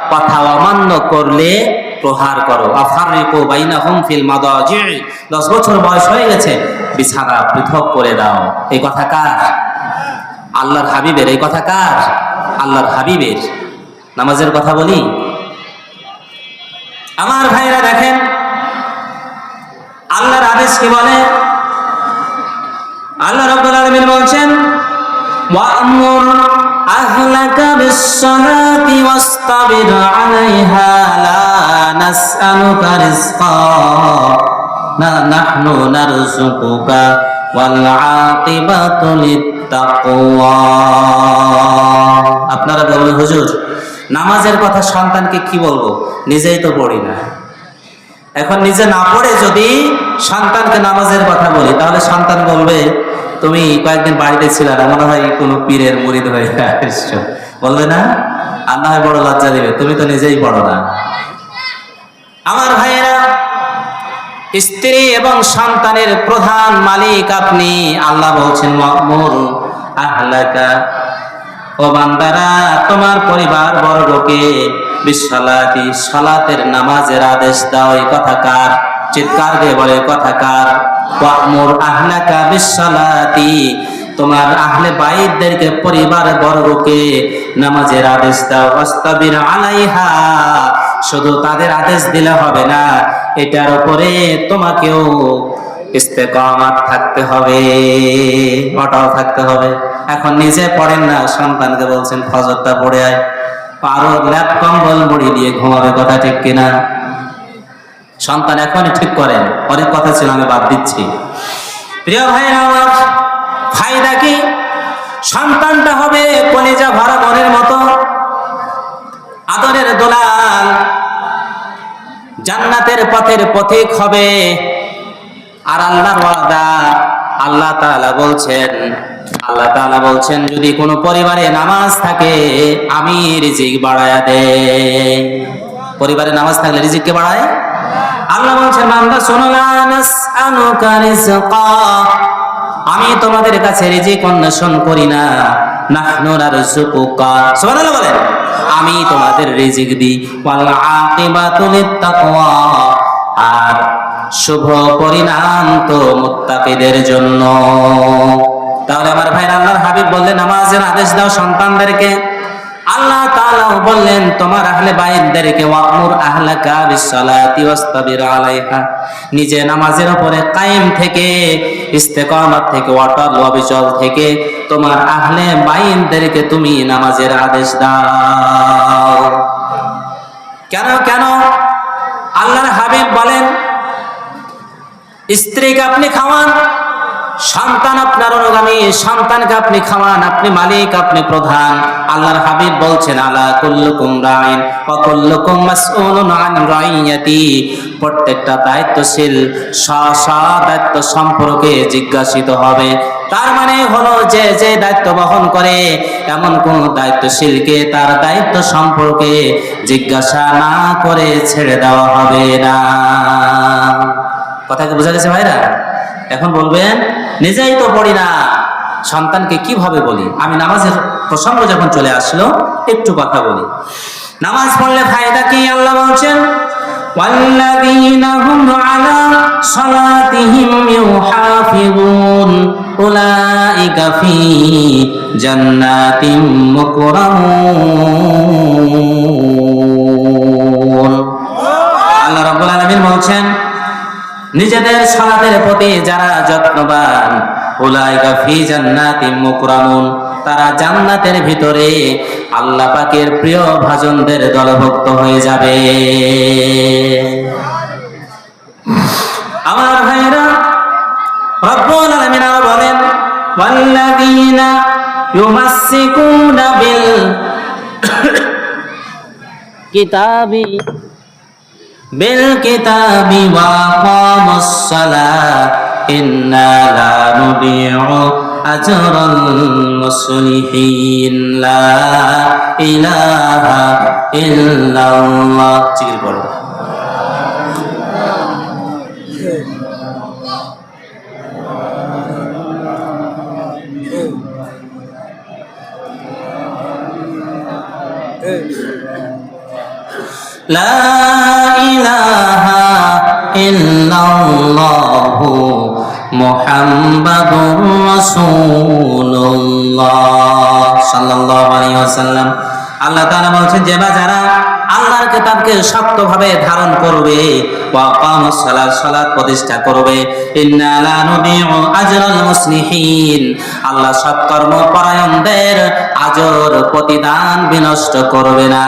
কথা অমান্য করলে প্রহার করো। আফারিকু বাইনাহুম ফিল মাদাজি দশ বছর বয়স হয়ে গেছে, বিছানা পৃথক করে দাও। এই কথা কার? আল্লাহর হাবিবের। এই কথা কার? আল্লাহর হাবিবের। নামাজের কথা বলি? আমার ভাইরা দেখেন, আল্লাহর আদেশ কি বলে? আল্লাহ রাব্বুল আলামিন বলছেন ওয়া'মুর আহলাকা লা নাস'আলুকা রিজকা না নাহনু নারযুকুকা ওয়াল 'আকিবাতু লিত-তাকওয়া আপনারা বলবেন হুজুর, নামাজের কথা সন্তানকে কি বলব? নিজেই তো পড়ি না। এখন নিজে না পড়ে যদি সন্তানকে নামাজের কথা বলি, তাহলে সন্তান বলবে তুমি কয়েকদিন বাড়িতে ছিল না, মনে হয় কোনো পীরের মুরিদ হয়ে এসছো বলবে না? হয় বড় লজ্জা দিবে, তুমি তো নিজেই পড়ো না। আমার ভাইয়েরা, স্ত্রী এবং সন্তানের প্রধান মালিক আপনি, আল্লাহ বলছেন, মামুর আহলাকা ও বান্দারা, তোমার পরিবার বর্গকে বিশ্বলাতি সালাতের নামাজের আদেশ দাও, এই কথা কার? চিৎকার দিয়ে বলে কথা কার? ওয়ামুর আহলাকা তোমার আহলে বাইদদেরকে পরিবার বর্গকে নামাজের আদেশ দাও অস্তাবির আলাইহা, শুধু তাদের আদেশ দিলে হবে না, এটার উপরে তোমাকেও ইস্তেকামাত থাকতে হবে থাকতে হবে। এখন নিজে পড়েন না, সন্তানকে বলছেন, ফজরটা পড়ে আয়। আরও ল্যাপ কম্বল মুড়ি দিয়ে ঘুমাবে, কথা ঠিক কিনা? সন্তান এখনই ঠিক করেন। অনেক কথা ছিল, আমি বাদ দিচ্ছি। প্রিয় ভাইরা আমার ফায়দা কি? সন্তানটা হবে কলিজা ভরা মনের মতো। আদরের দোলাল জান্নাতের পথের পথিক হবে। আর আল্লাহর ওয়াদা, আল্লাহ তাআলা বলছেন, আল্লাহ তাআলা বলছেন, যদি কোনো পরিবারে নামাজ থাকে, আমি রিজিক বাড়ায়া দেই। পরিবারে নামাজ থাকলে রিজিককে বাড়ায়? আল্লাহ বলছেন বান্দা, শোনো না নাসআলুকা রিজকা আমি তোমাদের কাছে রিজিক অন্বেষণ করি না। নাহনু নারযুকুকা। সুবহানাল্লাহ বলেন, আমি তোমাদের রিজিক দিই। ওয়াল আকিবাতু লিত্তাকওয়া। আর শুভ পরিণাম তো মুত্তাকিদের জন্য। তাহলে আমার ভাই আল্লাহর হাবিব বললেন, নামাজের আদেশ দাও সন্তানদেরকে। আল্লাহ তাআলাও বললেন, তোমার আহলে আলাইহা। নিজে নামাজের উপরে কায়েম থেকে, ইস্তেকামত থেকে থেকে তোমার আহলে তুমি নামাজের আদেশ দাও। কেন কেন? আল্লাহর হাবিব বলেন, স্ত্রীকে আপনি খাওয়ান সন্তান আপনার অনুগামী, সন্তানকে আপনি খাওয়ান, আপনি মালিক, আপনি প্রধান। আল্লাহর হাবিব বলছেন, আলা কুল্লুকুম রাইন, ওয়া কুল্লুকুম মাসউলুন আন রাইয়াতি। প্রত্যেকটা দায়িত্বশীল স্ব দায়িত্ব সম্পর্কে জিজ্ঞাসিত হবে। তার মানে হলো যে যে দায়িত্ব বহন করে, এমন কোন দায়িত্বশীলকে তার দায়িত্ব সম্পর্কে জিজ্ঞাসা না করে ছেড়ে দেওয়া হবে না। কথা কি বোঝা গেছে ভাইরা? এখন বলবেন নিজেই তো পড়ি না সন্তানকে কিভাবে বলি আমি নামাজের প্রসঙ্গ যখন চলে আসলো একটু কথা বলি নামাজ পড়লে ফায়দা কি আল্লাহ বলছেন والذين هم على صلاتهم يحافظون أولئك في جنات مكرمون নিজেদের সালাতের প্রতি যারা যত্নবান, উলাইকা ফি জান্নাতিম মুকরামুন, তারা জান্নাতের ভিতরে আল্লাহ পাকের প্রিয় ভাজনদের দলভুক্ত হয়ে যাবে। আমার ভাইরা রব্বুল আলামিন বলেন, ওয়াল্লাযীনা ইউমাসসিকুনা বিল কিতাবি بالكتاب وأقاموا الصلاة إنا لا نضيع أجر المصلحين لا إله إلا الله لا ইল্লাল্লাহু মুহাম্মাদুর রাসূলুল্লাহ সাল্লাল্লাহু আলাইহি ওয়াসাল্লাম। আল্লাহ তাআলা বলছেন যারা আল্লাহর কিতাবকে শক্তভাবে ধারণ করবে, ওয়া কামাস সালাত সালাত প্রতিষ্ঠা করবে, ইন্না লা নুদিউ আজরাল মুসলিহিন। আল্লাহ সৎকর্ম পরায়ণদের আজর প্রতিদান বিনষ্ট করবে না।